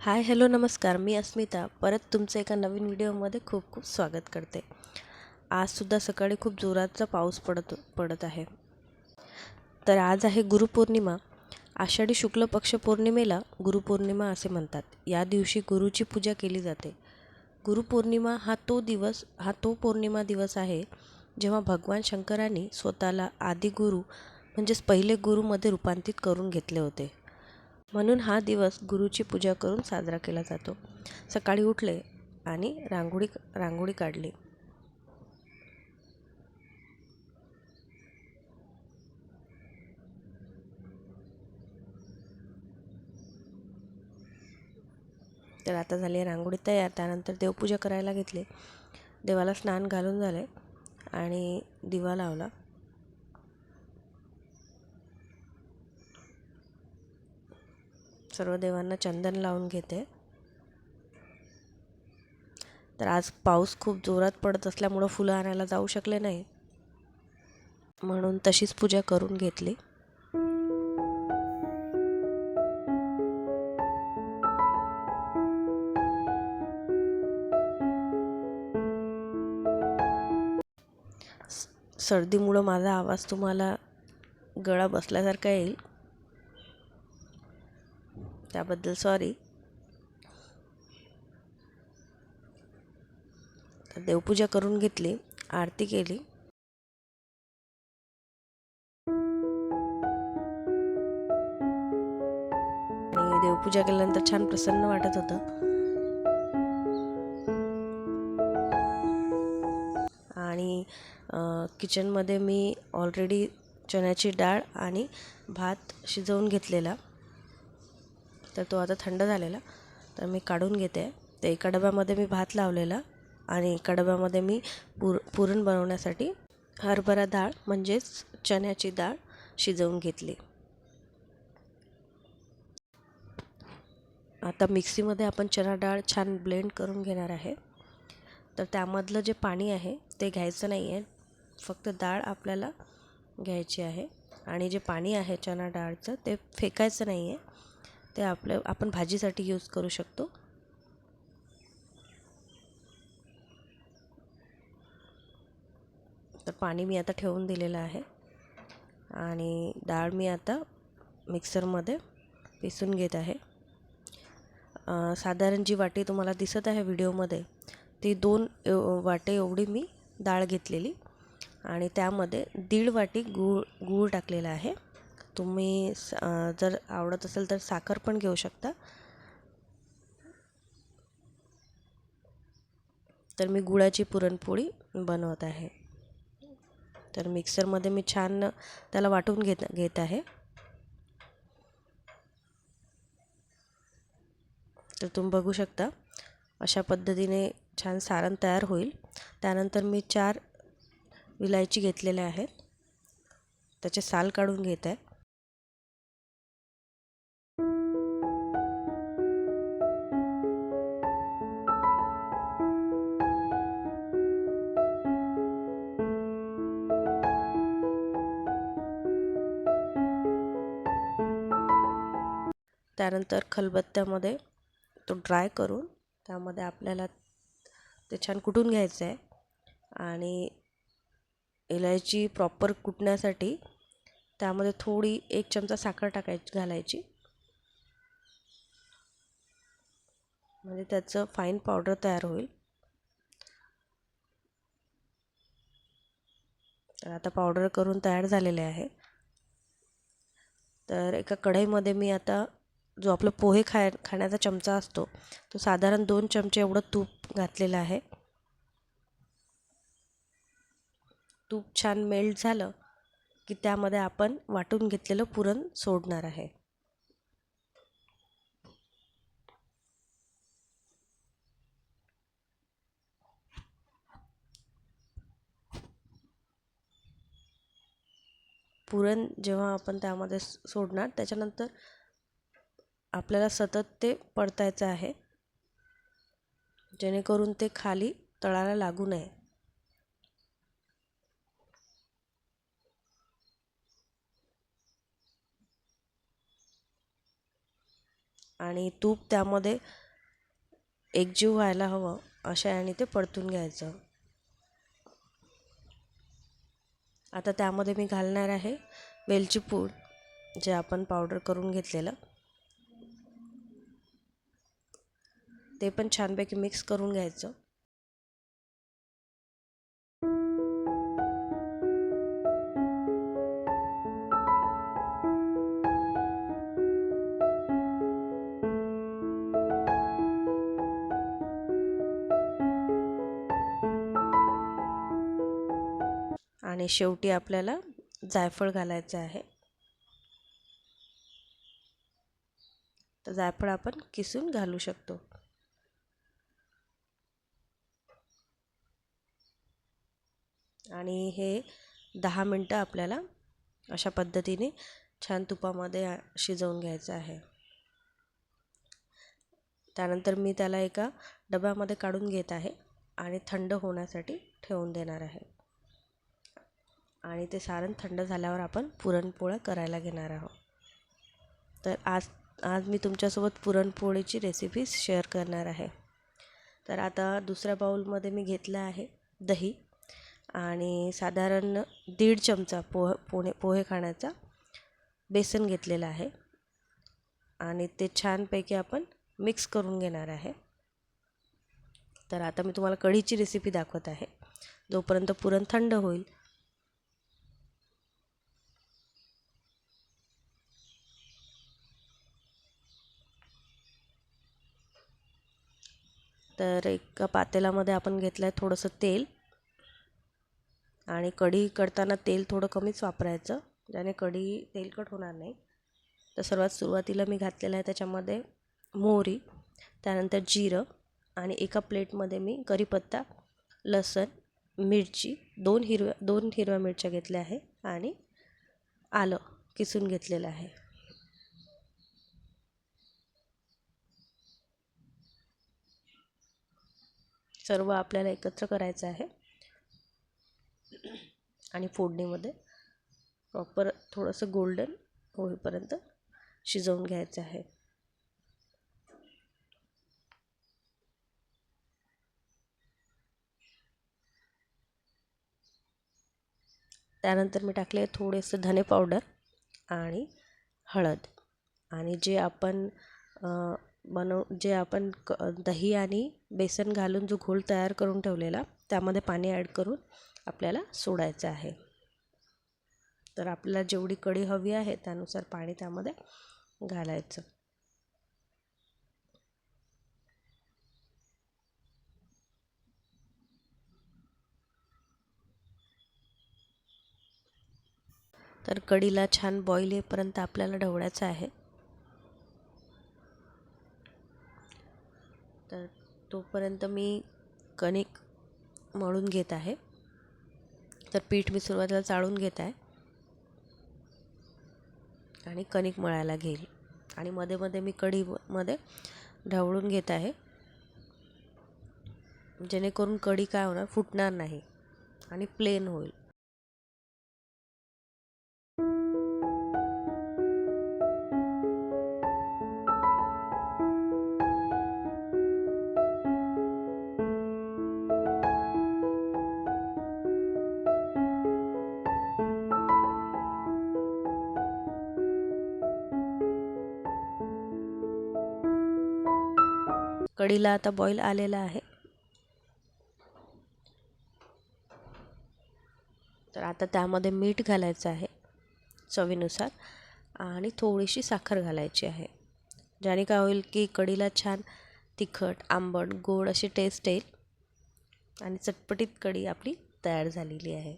Hi hello नमस्कार. मी अस्मिता. परत तुमचं एका नवीन व्हिडिओमध्ये खूप खूप स्वागत करते. आजसुद्धा सकाळी खूप जोराचा पाऊस पडत पडत आहे. तर आज आहे गुरुपौर्णिमा. आषाढी शुक्ल पक्ष पौर्णिमेला गुरुपौर्णिमा असे म्हणतात. या दिवशी गुरुची पूजा केली जाते. गुरुपौर्णिमा हा तो दिवस हा तो पौर्णिमा दिवस आहे जेव्हा भगवान शंकरांनी स्वतःला आदिगुरु म्हणजेच पहिले गुरुमध्ये रूपांतरित करून घेतले होते. म्हणून हा दिवस गुरुची पूजा करून साजरा केला जातो. सकाळी उठले आणि रांगोळी रांगोळी काढली. तर आता झाली रांगोळी तयार. त्यानंतर देवपूजा करायला घेतली. देवाला स्नान घालून झाले आणि दिवा लावला. सर्व देवांना चंदन लावून घेते. तर आज पाऊस खूप जोरात पडत असल्यामुळं फुलं आणायला जाऊ शकले नाही. म्हणून तशीच पूजा करून घेतली. सर्दीमुळं माझा आवाज तुम्हाला गळा बसल्यासारखा येईल. त्याबद्दल सॉरी तर देवपूजा करून घेतली आरती केली. आणि देवपूजा केल्यानंतर छान प्रसन्न वाटत होतं. आणि किचनमध्ये मी ऑलरेडी चण्याची डाळ आणि भात शिजवून घेतलेला. तर तो आता थंड झालेला. तर मी काढून घेते. तर एका डब्यामध्ये मी भात लावलेला आणि एका डब्यामध्ये मी पुर पुरण बनवण्यासाठी हरभरा डाळ म्हणजेच चण्याची डाळ शिजवून घेतली. आता मिक्सीमध्ये आपण चणा डाळ छान ब्लेंड करून घेणार आहे. तर त्यामधलं जे पाणी आहे ते घ्यायचं नाही आहे फक्त डाळ आपल्याला घ्यायची आहे आणि जे पाणी आहे चणा डाळचं ते फेकायचं नाही आहे ते आपलं आपण भाजीसाठी यूज करू शकतो. तर पाणी मी आता ठेवून दिलेलं आहे. आणि डाळ मी आता मिक्सरमध्ये पिसून घेत आहे. साधारण जी वाटी तुम्हाला दिसत आहे व्हिडिओमध्ये ती दोन वाटे एवढी मी डाळ घेतलेली. आणि त्यामध्ये दीड वाटी गूळ गूळ टाकलेला आहे. तुम्ही जर आवडत असेल तर साखर पण घेऊ शकता. तर मी गुळाची पुरणपोळी बनवत आहे. तर मिक्सरमध्ये मी छान त्याला वाटून घेत घेत आहे. तर तुम्ही बघू शकता अशा पद्धतीने छान सारण तयार होईल. त्यानंतर मी चार विलायची घेतलेल्या आहेत. त्याचे साल काढून घेत आहे. त्यानंतर खलबत्त्यामध्ये तो ड्राय करून त्यामध्ये आपल्याला ते छान कुटून घ्यायचं आहे. आणि इलायची प्रॉपर कुटण्यासाठी त्यामध्ये थोडी एक चमचा साखर टाकायची घालायची. म्हणजे त्याचं फाईन पावडर तयार होईल. तर आता पावडर करून तयार झालेले आहे. तर एका कढईमध्ये मी आता जो आपलं पोहे खाय खाण्याचा चमचा असतो तो साधारण दोन चमचे एवढं तूप घातलेलं आहे. तूप छान मेल्ट झालं की त्यामध्ये आपण वाटून घेतलेलं पुरण सोडणार आहे. पुरण जेव्हा आपण त्यामध्ये सोडणार त्याच्यानंतर आपल्याला सतत ते पडतायचं आहे. जेणेकरून ते खाली तळाला लागू नये. आणि तूप त्यामध्ये एकजीव व्हायला हवं अशा याने ते परतून घ्यायचं. आता त्यामध्ये मी घालणार आहे वेलची पूड जे आपण पावडर करून घेतलेलं. ते पण छानपैकी मिक्स करून घ्यायचं. आणि शेवटी आपल्याला जायफळ घालायचं आहे. तर जायफळ आपण किसून घालू शकतो. आणि हे दहा मिनटं आपल्याला अशा पद्धतीने छान तुपामध्ये शिजवून घ्यायचं आहे. त्यानंतर मी त्याला एका डब्यामध्ये काढून घेत आहे आणि थंड होण्यासाठी ठेवून देणार आहे. आणि ते सारण थंड झाल्यावर आपण पुरणपोळ्या करायला घेणार आहोत. तर आज आज मी तुमच्यासोबत पुरणपोळीची रेसिपी शेअर करणार आहे. तर आता दुसऱ्या बाऊलमध्ये मी घेतलं आहे दही. आणि साधारण दीड चमचा पोह पोहे पोहे खाण्याचा बेसन घेतलेलं आहे. आणि ते छानपैकी आपण मिक्स करून घेणार आहे. तर आता मी तुम्हाला कढीची रेसिपी दाखवत आहे. जोपर्यंत पुरण थंड होईल. तर एका पातेल्यामध्ये आपण घेतलं आहे थोडंसं तेल. आणि कढी करताना तेल थोडं कमीच वापरायचं ज्याने कढी तेलकट होणार नाही. तर सर्वात सुरुवातीला मी घातलेलं आहे त्याच्यामध्ये मोहरी त्यानंतर जिरं आणि एका प्लेटमध्ये मी कढीपत्ता लसण मिरची दोन हिरव्या दोन हिरव्या मिरच्या घेतल्या आहे आणि आलं किसून घेतलेलं आहे. सर्व आपल्याला एकत्र करायचं आहे. आणि फोडणीमध्ये प्रॉपर थोडंसं गोल्डन होईपर्यंत शिजवून घ्यायचं आहे. त्यानंतर मी टाकले थोडेसं धने पावडर आणि हळद. आणि जे आपण बनव जे आपण क दही आणि बेसन घालून जो घोल तयार करून ठेवलेला त्यामध्ये पाणी ॲड करून आपल्याला सोडायचं आहे. तर आपल्याला जेवढी कढी हवी आहे त्यानुसार पाणी त्यामध्ये घालायचं. तर कढीला छान बॉईल येईपर्यंत आपल्याला ढवळायचं आहे. तर तोपर्यंत मी कणिक मळून घेत आहे. तर पीठ मी सुरुवातीला चाळून घेत आहे. आणि कणिक मळायला घेईल. आणि मध्ये मध्ये मी कढीमध्ये ढवळून घेत आहे. जेणेकरून कढी काय होणार? फुटणार नाही. आणि प्लेन होईल. कढीला आता बॉईल आलेला आहे. तर आता त्यामध्ये मीठ घालायचं आहे चवीनुसार आणि थोडीशी साखर घालायची आहे. ज्याने काय होईल की कढीला छान तिखट आंबट गोड अशी टेस्ट येईल आणि चटपटीत कढी आपली तयार झालेली आहे.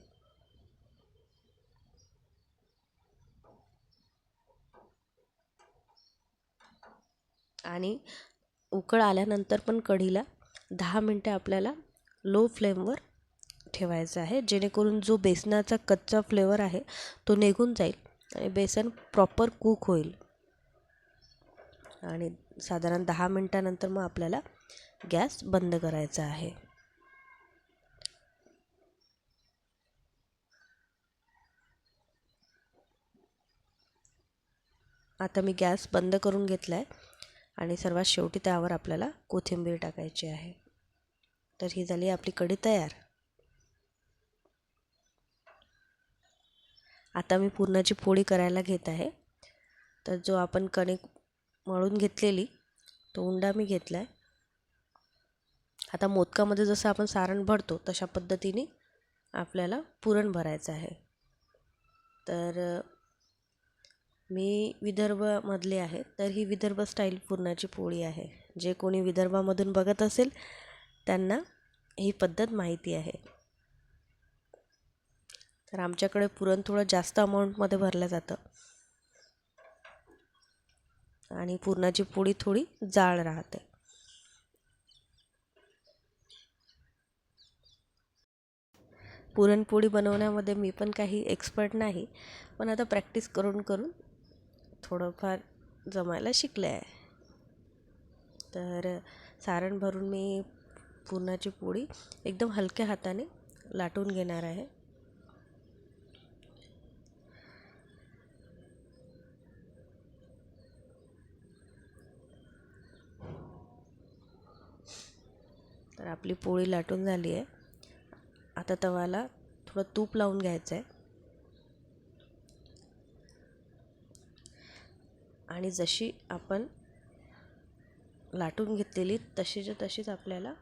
आणि उकळ आल्यानंतर पण कढीला दहा मिनटे आपल्याला लो फ्लेमवर ठेवायचं आहे जेणेकरून जो बेसनाचा कच्चा फ्लेवर आहे तो निघून जाईल आणि बेसन प्रॉपर कुक होईल. आणि साधारण दहा मिनटानंतर मग आपल्याला गॅस बंद करायचा आहे. आता मी गॅस बंद करून घेतला आहे आणि सर्वात शेवटी त्यावर आपल्याला कोथिंबीर टाकायची आहे. तर ही झाली आपली कढी तयार. आता मी पुरणाची पोळी करायला घेत आहे. तर जो आपण कणिक मळून घेतलेली तो उंडा मी घेतला आहे आता मोदकामध्ये जसं आपण सारण भरतो तशा पद्धतीने आपल्याला पुरण भरायचं आहे. तर मी विदर्भामधली आहे तर ही विदर्भ स्टाईल पुरणाची पोळी आहे. जे कोणी विदर्भामधून बघत असेल त्यांना ही पद्धत माहिती आहे. तर आमच्याकडे पुरण थोडं जास्त अमाऊंटमध्ये भरलं जातं. आणि पुरणाची पोळी थोडी जाड राहते. पुरणपोळी बनवण्यामध्ये मी पण काही एक्सपर्ट नाही पण आता प्रॅक्टिस करून करून थोडंफार जमायला शिकले आहे. तर सारण भरून मी पुरणाची पोळी एकदम हलक्या हाताने लाटून घेणार आहे. तर आपली पोळी लाटून झाली आहे. आता तवाला थोडं तूप लावून घ्यायचं आहे. आणि जशी आपण लाटून घेतलेली तशीच्या तशीच आपल्याला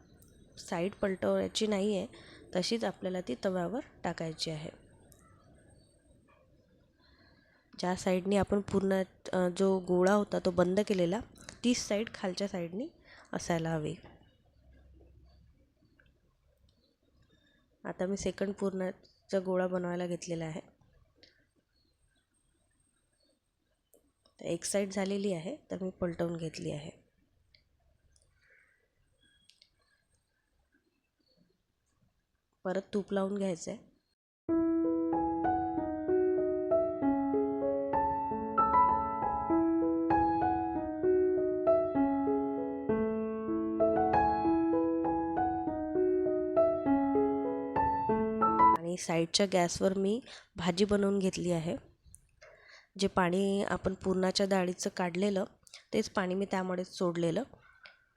साईड पलटवायची नाही आहे तशीच आपल्याला ती तव्यावर टाकायची आहे. ज्या साईडनी आपण पूर्ण जो गोळा होता तो बंद केलेला तीच साईड खालच्या साईडनी असायला हवी. आता मी सेकंड पूर्णाचा गोळा बनवायला घेतलेला आहे. एक साईड झालेली आहे तर मी पलटवून घेतली आहे. परत तूप लावून घ्यायचं आहे आणि साईडच्या गॅसवर मी भाजी बनवून घेतली आहे. जे पाणी आपण पुरणाच्या डाळीचं काढलेलं तेच पाणी मी त्यामध्ये सोडलेलं.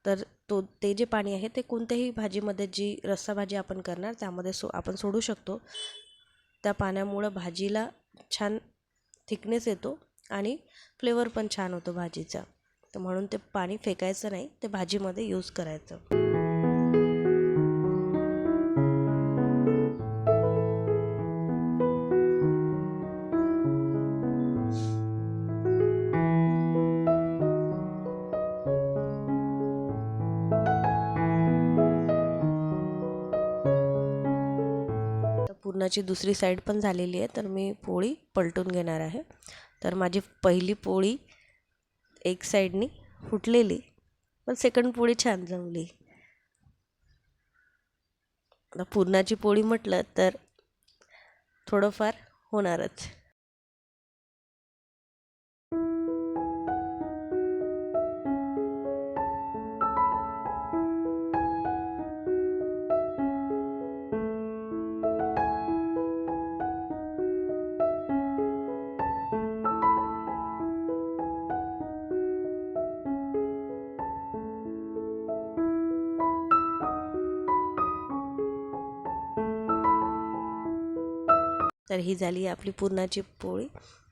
तर तो ते जे पाणी आहे ते कोणत्याही भाजीमध्ये जी रस्सा भाजी आपण करणार त्यामध्ये सो आपण सोडू शकतो. त्या पाण्यामुळं भाजीला छान थिकनेस येतो आणि फ्लेवर पण छान होतो भाजीचा. तर म्हणून ते पाणी फेकायचं नाही ते भाजीमध्ये यूज करायचं. पुरणाची दुसरी साईड पण झालेली आहे तर मी पोळी पलटून घेणार आहे. तर माझी पहिली पोळी एक साईडनी फुटलेली पण सेकंड पोळी छान जमली. पुरणाची पोळी म्हटलं तर थोडंफार होणारच. तर ही झाली आपली पुरणाची पोळी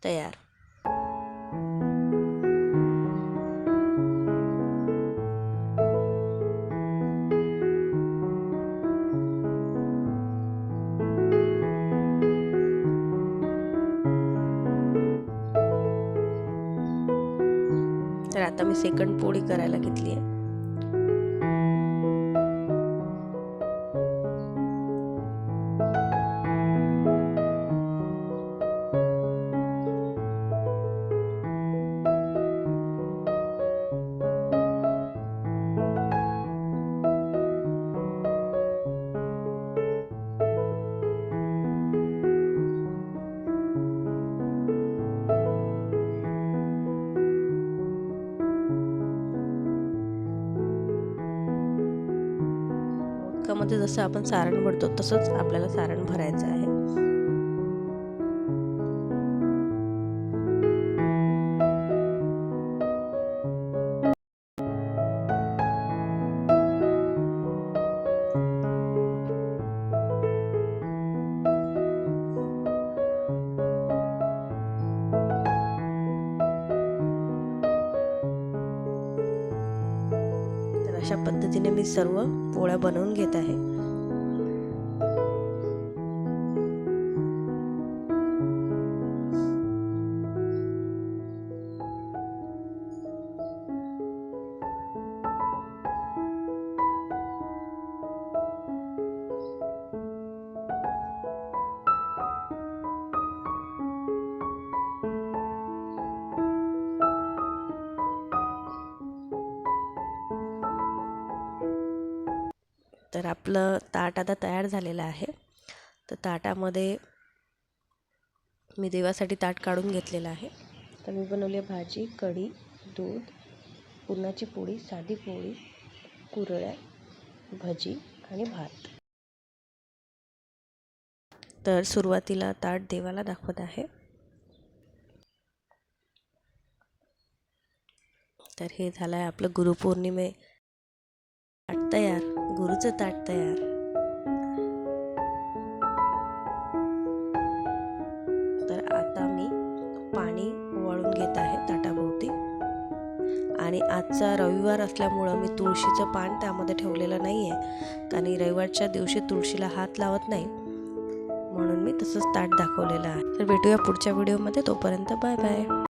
तयार. तर आता मी सेकंड पोळी करायला घेतली आहे. मध्ये जसं आपण सारण भरतो तसंच आपल्याला सारण भरायचं आहे. अशा पद्धतीने मी सर्व पोळ्या बनवून घेत आहे. तर आपलं ताट आता तयार झालेलं आहे. तर ताटामध्ये मी देवासाठी ताट काढून घेतलेलं आहे. तर मी बनवली आहे भाजी कढी दूध पुरणाची पोळी साधी पोळी कुरळ्या भजी आणि भात. तर सुरुवातीला ताट देवाला दाखवत आहे. तर हे झालं आहे आपलं गुरुपौर्णिमे गुरुचं ताट तयार. तर आता मी पाणी वळून घेत आहे ताटाभोवती. आणि आजचा रविवार असल्यामुळं मी तुळशीचं पान त्यामध्ये ठेवलेलं नाही आहे कारण रविवारच्या दिवशी तुळशीला हात लावत नाही. म्हणून मी तसंच ताट दाखवलेलं आहे. तर भेटूया पुढच्या व्हिडिओमध्ये. तोपर्यंत बाय बाय.